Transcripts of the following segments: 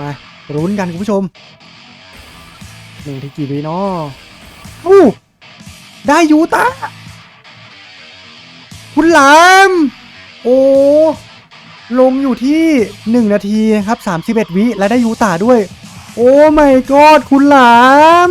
มารุ้นกันคุณผู้ชมหนึ่งที่กี่วินาะอู้ได้ยูตาคุณหลาม โอ้ลงอยู่ที่ 1 นาทีครับ 31 วิและได้ยูตาด้วย โอ้ไม่กอดคุณหลาม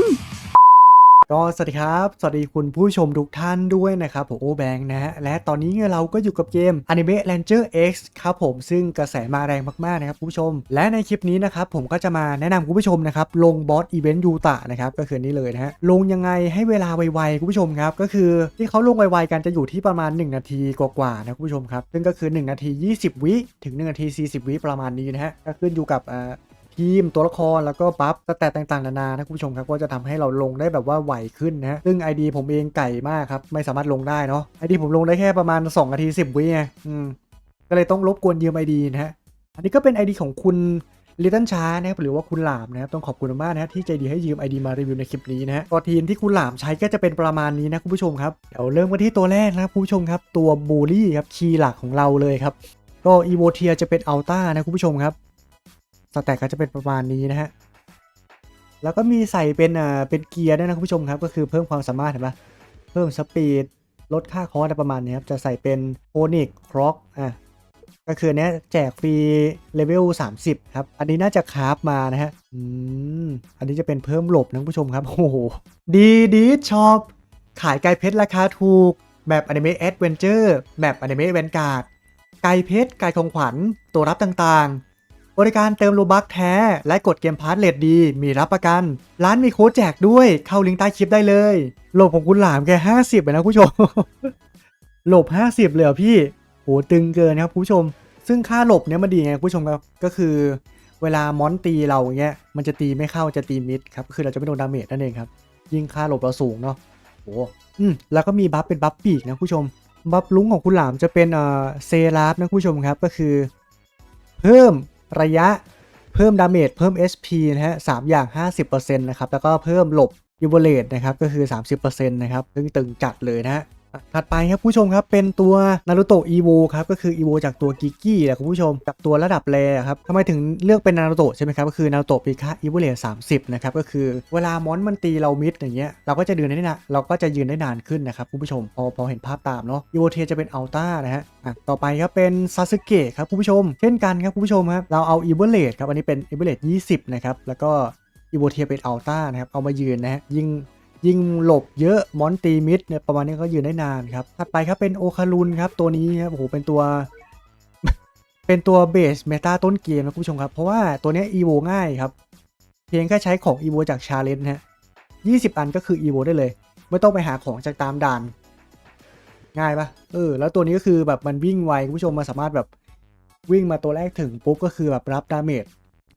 ก็สวัสดีครับ สวัสดีคุณผู้ชมทุกท่านด้วยนะครับ ผมโอแบงค์นะฮะ และตอนนี้เราก็อยู่กับเกม Anime Ranger X ครับผมซึ่งกระแสมาแรงมากๆนะครับคุณผู้ชม และในคลิปนี้นะครับผมก็จะมาแนะนำคุณผู้ชมนะครับ ลงบอสอีเวนต์ยูตะนะครับ ก็คือนี่เลยนะฮะ ลงยังไงให้เวลาไวๆคุณผู้ชมครับ ก็คือที่เขาลงไวๆกันจะอยู่ที่ประมาณ 1 นาทีกว่าๆนะคุณผู้ชมครับ ซึ่งก็คือ 1 นาที 20 วิถึง 1 นาที 40 วิประมาณนี้นะฮะก็ขึ้นอยู่กับ ทีมตัวละครแล้วก็บัฟสแตทต่างๆนานานะคุณผู้ชมครับก็จะทำให้เราลงได้แบบว่าไหวขึ้นนะฮะซึ่ง ID ผมเองไก่มากครับไม่สามารถลงได้เนาะ ID ผมลงได้แค่ประมาณ2นาที10 วิไงอืมก็เลยต้องรบกวนยืม ID นะฮะอันนี้ก็เป็น ID ของคุณลิตเติ้ลช้านะครับหรือว่าคุณหลามนะครับต้องขอบคุณมากนะฮะที่ใจดีให้ยืม ID มารีวิวในคลิปนี้นะฮะก็ทีมที่คุณหลามใช้ก็จะเป็นประมาณนี้นะคุณผู้ชมครับเดี๋ยวเริ่มกันที่ตัวแรกนะครับคุณผู้ชมครับ ตัวบูลลี่ครับคีย์หลักของเราเลยครับก็อีโวเทียจะเป็นอัลต้านะคุณผู้ชมครับ สแต็กก็จะเป็นประมาณนี้นะฮะ แล้วก็มีใส่เป็นอ่อเป็นเกียร์ด้วยนะคุณผู้ชมครับ ก็คือเพิ่มความสามารถเห็นปะเพิ่มสปีดลดค่าคอร์สอะไรประมาณนี้ครับ จะใส่เป็นโฟนิกคร็อกอะก็คือเนี้ยแจกฟรีเลเวล30 ครับ อันนี้น่าจะคราฟมานะฮะ อืม อันนี้จะเป็นเพิ่มหลบนะคุณผู้ชมครับ โอ้โห ดีดีชอบ ขายไก่เพชรราคาถูก แบบอนิเมะแอดเวนเจอร์แบบอนิเมะแวนการ์ด ไก่เพชรไก่ของขวัญ ตัวรับต่างๆ บริการเติมโลบักแท้ และกดเกมพาร์ทเลดดี มีรับประกัน ร้านมีโค้ดแจกด้วย เข้าลิงก์ใต้คลิปได้เลยโหลบของคุณหลามแค่50เลยนะคุณผู้ชมโหลบ 50 เลยเหรอพี่ โหตึงเกินนะครับผู้ชม ซึ่งค่าหลบเนี้ยมันดีไงคุณผู้ชมครับ ก็คือ เวลามอนตีเราเงี้ย มันจะตีไม่เข้าจะตีมิดครับ คือเราจะไม่โดนดาเมจนั่นเองครับ ยิ่งค่าหลบเราสูงเนาะโหอืมแล้วก็มีบัฟเป็นบัฟปีกนะคุณผู้ชม บัฟลุงของคุณหลามจะเป็นเอ่อเซราฟนะคุณผู้ชมครับ ก็คือ เพิ่ม ระยะเพิ่มดาเมจเพิ่ม SP นะฮะสามอย่าง 50%นะครับ แล้วก็เพิ่มหลบยูเบเลตนะครับ ก็คือ 30%นะครับ ซึ่งตึงจัดเลยนะฮะ ถัดไปครับผู้ชมครับเป็นตัวนารูโตะอีโวครับก็คืออีโวจากตัวกิกกี้แหละคุณผู้ชมกับตัวระดับแรครับทำไมถึงเลือกเป็นนารูโตะใช่ไหมครับก็คือนารูโตะปีค่าอีโวเลสามสิบนะครับก็คือเวลามอนมันตีเรามิดอย่างเงี้ยเราก็จะยืนได้นานเราก็จะยืนได้นานขึ้นนะครับคุณผู้ชมพอพอเห็นภาพตามเนาะอีโวเทียจะเป็นอัลต้านะฮะอะต่อไปครับเป็นซาสึเกะครับคุณผู้ชม เช่นกันครับคุณผู้ชมครับเราเอาอีโวเลสครับอันนี้เป็นอีโวเลสยี่สิบนะครับแล้วก็อีโวเทียเป็นอัลต้านะครับเอามายืนนะฮะยิง ยิงหลบเยอะมอนตีมิดเนี่ยประมาณนี้ก็ยืนได้นานครับถัดไปครับเป็นโอคารุนครับตัวนี้ครับโอ้โหเป็นตัว เป็นตัวเบสเมตาต้นเกมนะคุณผู้ชมครับ เพราะว่าตัวนี้อีโวง่ายครับ เพียงแค่ใช้ของอีโวจากชาเลนจ์ฮะ20อันก็คืออีโวได้เลย ไม่ต้องไปหาของจากตามด่าน ง่ายปะเออ แล้วตัวนี้ก็คือแบบมันวิ่งไวคุณผู้ชมมาสามารถแบบวิ่งมาตัวแรกถึงปุ๊บก็คือแบบรับดาเมจ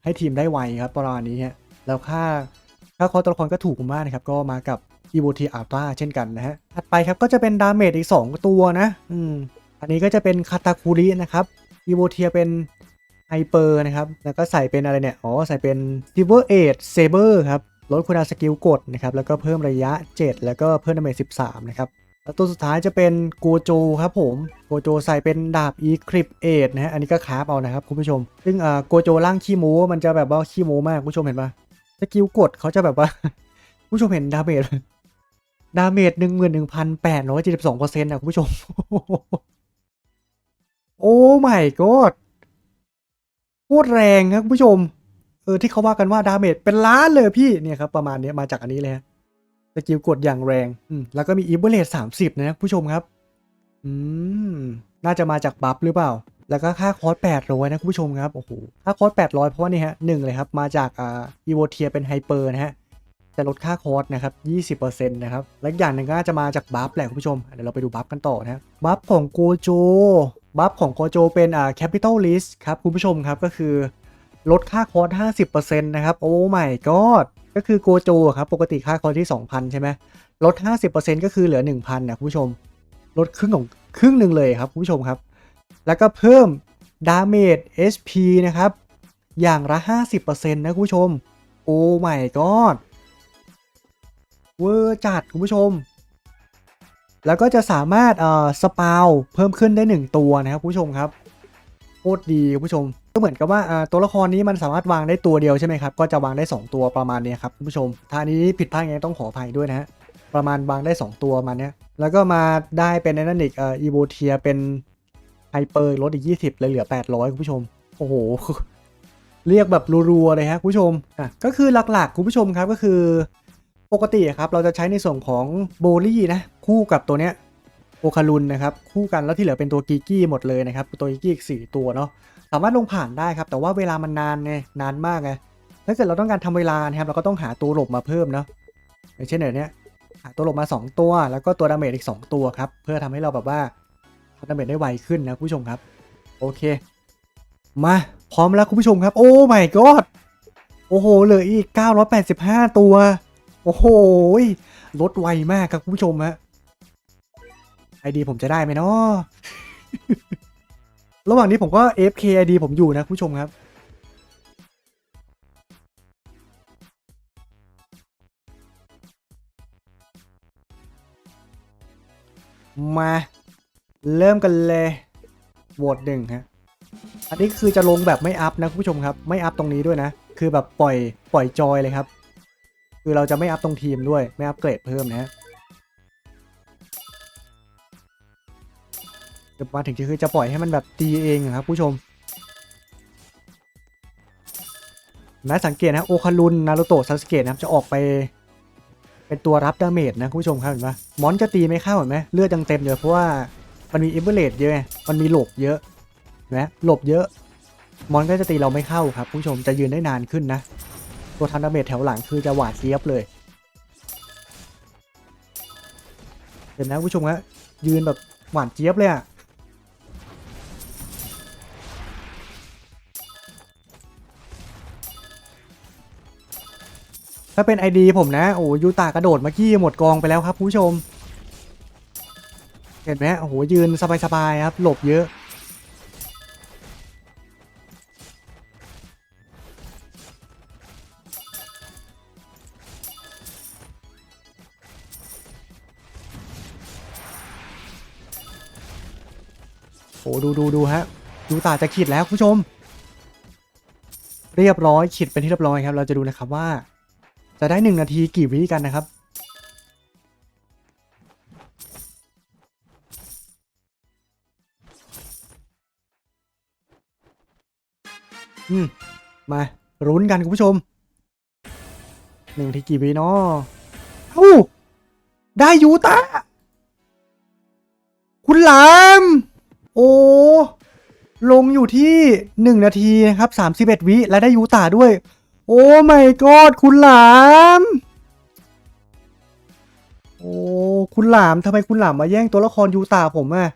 ให้ทีมได้ไวครับประมาณนี้ฮะแล้วค่า ค่าคอตัวละครก็ถูกมากนะครับ ก็มากับ e v o t a l t r a เช่นกันนะฮะ ถัดไปครับก็จะเป็นดาเมจอีก 2 ตัวนะ อืม อันนี้ก็จะเป็นคาตาคุรินะครับ e v o t a เป็นไฮเปอร์นะครับ แล้วก็ใส่เป็นอะไรเนี่ย อ๋อ ใส่เป็น Silver Age Saber ครับ ลดคุณาสกิลกดนะครับ แล้วก็เพิ่มระยะ 7 แล้วก็เพิ่มดาเมจ13 นะครับ แล้วตัวสุดท้ายจะเป็นโกโจครับผม โกโจใส่เป็นดาบ e c r y p t 8นะฮะ อันนี้ก็คาฟเอานะครับคุณผู้ชม ซึ่งอ่าโกโจร่างขี้โม้มันจะแบบว่าขี้โม้มากคุณผู้ชมเห็นปะ สกิลกดเขาจะแบบว่า ผู้ชมเห็นดาเมจดาเมจหนึ่งหมื่นหนึ่งพันแปดร้อยเจ็ดสิบสองเปอร์เซ็นต์นะคุณผู้ชม โอ้ไม่กอดโคตรแรงครับคุณผู้ชม เออที่เขาว่ากันว่าดาเมจเป็นล้านเลยพี่เนี่ยครับประมาณเนี้ยมาจากอันนี้เลยฮะสกิลกดอย่างแรงอืมแล้วก็มีอีเบเลตสามสิบนะคุณผู้ชมครับ อืม น่าจะมาจากบัฟหรือเปล่า แล้วก็ค่าคอร์ส800นะคุณผู้ชมครับโอ้โหค่าคอร์ส800 เพราะว่านี่ฮะหนึ่งเลยครับมาจากอ่าอีโวเทียเป็นไฮเปอร์นะฮะจะลดค่าคอร์สนะครับ 20%นะครับ และอีกอย่างหนึ่งก็จะมาจากบัฟแหละคุณผู้ชม เดี๋ยวเราไปดูบัฟกันต่อนะฮะบัฟของโกโจ บัฟของโกโจเป็นอ่าแคปิตอลลิสครับ คุณผู้ชมครับก็คือ ลดค่าคอร์ส 50%นะครับ โอ้ไม่กอดก็คือโกโจครับ ปกติค่าคอร์สที่ 2,000 ใช่ไหมลด 50%ก็คือเหลือ 1,000นะคุณผู้ชม ลดครึ่งของครึ่งหนึ่งเลยครับคุณผู้ชมครับ แล้วก็เพิ่มดาเมจ SP นะครับ อย่างละ 50%นะคุณผู้ชม โอ้ my god เวอร์จัดคุณผู้ชม แล้วก็จะสามารถเอ่อสปาวเพิ่มขึ้นได้ 1 ตัวนะครับคุณผู้ชมครับโคตรดีคุณผู้ชม ก็เหมือนกับว่าอ่าตัวละครนี้มันสามารถวางได้ตัวเดียวใช่ไหมครับ ก็จะวางได้ 2 ตัวประมาณนี้ครับคุณผู้ชมถ้านี้ผิดพลาดยังไงต้องขออภัยด้วยนะฮะประมาณวางได้ 2 ตัวมาเนี้ยแล้วก็มาได้เป็นในนั่นอีกเอ่ออีโวเทียเป็น เปอร์ลดอีก 20เลยเหลือ 800 คุณผู้ชม โอ้โห เรียกแบบรัวๆเลยฮะคุณผู้ชมอะก็คือหลักๆ คุณผู้ชมครับก็คือ ปกติครับเราจะใช้ในส่วนของโบลี่นะ คู่กับตัวเนี้ยโอคารุนนะครับ คู่กันแล้วที่เหลือเป็นตัวกิกกี้หมดเลยนะครับ ตัวกิกกี้อีก4ตัวเนาะสามารถลงผ่านได้ครับ แต่ว่าเวลามันนานไงนานมากไงถ้าเกิดเราต้องการทำเวลานะครับเราก็ต้องหาตัวหลบมาเพิ่มเนาะอย่างเช่นเดี๋ยวเนี้ยหาตัวหลบมา 2 ตัว แล้วก็ตัวดาเมจอีก 2 ตัวครับ เพื่อทำให้เราแบบว่า ทำดาเมจได้ไวขึ้นนะคุณผู้ชมครับ โอเค มาพร้อมแล้วคุณผู้ชมครับ โอ้ my god โอ้โห เหลืออีก 985 ตัว โอ้โห ลดไวมากครับคุณผู้ชมฮะไอดีผมจะได้ไหมเนาะระหว่างนี้ผมก็ AFK ID ผมอยู่นะคุณผู้ชมครับ มา เริ่มกันเลยโหวตหนึ่งฮะอันนี้คือจะลงแบบไม่อัพนะคุณผู้ชมครับ ไม่อัพตรงนี้ด้วยนะ คือแบบปล่อยปล่อยจอยเลยครับ คือเราจะไม่อัพตรงทีมด้วย ไม่อัพเกรดเพิ่มนะฮะเดี๋ยวมาถึงคือจะปล่อยให้มันแบบตีเองอะครับผู้ชมนะสังเกตนะโอคารุนนารูโตะซาสเกะนะครับจะออกไป เป็นตัวรับดาเมจนะคุณผู้ชมครับเห็นปะมอนจะตีไม่เข้าเห็นไหมเลือดยังเต็มอยู่เพราะว่า มันมีเอเบอร์เลตเยอะไงมันมีหลบเยอะนไหลบเยอะ มอนก็จะตีเราไม่เข้าครับผู้ชมจะยืนได้นานขึ้นนะ ตัวทันดาเมจแถวหลังคือจะหวาดเสียบเลยเห็นนะผู้ชมฮะยืนแบบหวานเจี๊ยบเลยอะถ้าเป็นไอดีผมนะ โอ้ยูตากระโดดมื่อกี้หมดกองไปแล้วครับผู้ชม เห็นไหมโอ้โหยืนสบายๆครับ หลบเยอะ โอ้ดูดูดูฮะยูตาจะขีดแล้วคุณผู้ชม เรียบร้อยขีดเป็นที่เรียบร้อยครับ เราจะดูนะครับว่า จะได้หนึ่งนาทีกี่วิกันนะครับ อืมมารุ้นกันคุณผู้ชมหนึ่งทีกี่วิเนาะเอ้ได้ยูตาคุณหลาม โอ้ลงอยู่ที่หนึ่งนาทีนะครับสามสิบเอ็ดวิและได้ยูตาด้วย โอ้ my god คุณหลาม โอ้คุณหลามทำไมคุณหลามมาแย่งตัวละครยูตาผมอะ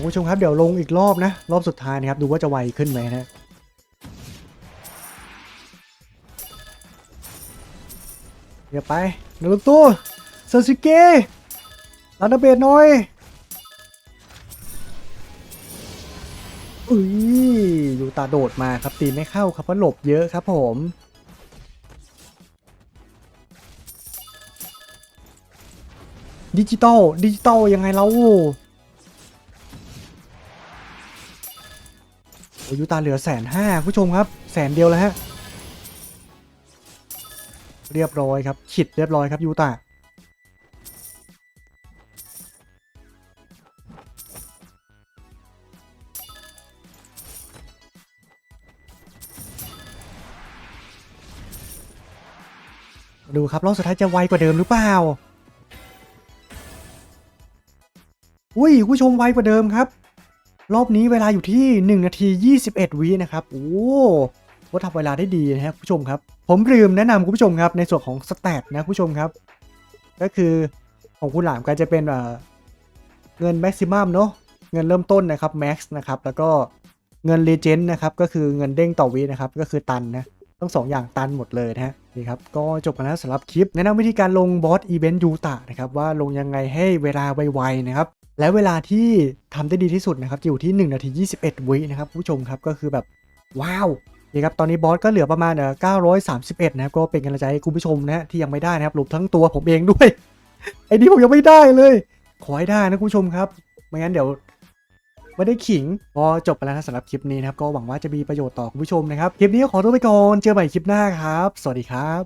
คุณผู้ชมครับเดี๋ยวลงอีกรอบนะ รอบสุดท้ายนะครับ ดูว่าจะไวขึ้นไหมนะเดี๋ยวไปนารุโตะซาสึเกะลาดาเบดหน่อยอุ้ยยูตาโดดมาครับตีไม่เข้าครับเพราะหลบเยอะครับผมดิจิตอลดิจิตอลยังไงเรา อ้ยูตาเหลือแสนห้าผู้ชมครับแสนเดียวแล้วฮะเรียบร้อยครับขิดเรียบร้อยครับยูตาดูครับรอบสุดท้ายจะไวกว่าเดิมหรือเปล่า อุ้ยผู้ชมไวกว่าเดิมครับ รอบนี้เวลาอยู่ที่ 1 นาที 21 วินะครับโอ้ว่าทำเวลาได้ดีนะครับผู้ชมครับ ผมลืมแนะนำคุณผู้ชมครับในส่วนของสแตทนะผู้ชมครับ ก็คือของคุณหลามก็จะเป็นเอ่อเงินแม็กซิมัมเนาะเงินเริ่มต้นนะครับแม็กซ์นะครับแล้วก็เงินเลเจนด์นะครับก็คือเงินเด้งต่อวินะครับก็คือตันนะทั้งสองอย่างตันหมดเลยนะฮะนี่ครับก็จบกันแล้วสำหรับคลิปแนะนำวิธีการลงบอสอีเวนต์ยูตะนะครับว่าลงยังไงให้เวลาไวๆนะครับ และเวลาที่ทำได้ดีที่สุดนะครับจะอยู่ที่ 1 นาที 21 วินะครับผู้ชมครับก็คือแบบว้าวนี่ครับตอนนี้บอสก็เหลือประมาณเอ่อ931 นะครับก็เป็นกำลังใจให้คุณผู้ชมนะฮะที่ยังไม่ได้นะครับรวมทั้งตัวผมเองด้วยไอ้นี่ผมยังไม่ได้เลย ขอให้ได้นะคุณผู้ชมครับไม่งั้นเดี๋ยวไม่ได้ขิงพอจบไปแล้วนะสำหรับคลิปนี้นะครับก็หวังว่าจะมีประโยชน์ต่อคุณผู้ชมนะครับคลิปนี้ขอตัวไปก่อนเจอใหม่คลิปหน้าครับ สวัสดีครับ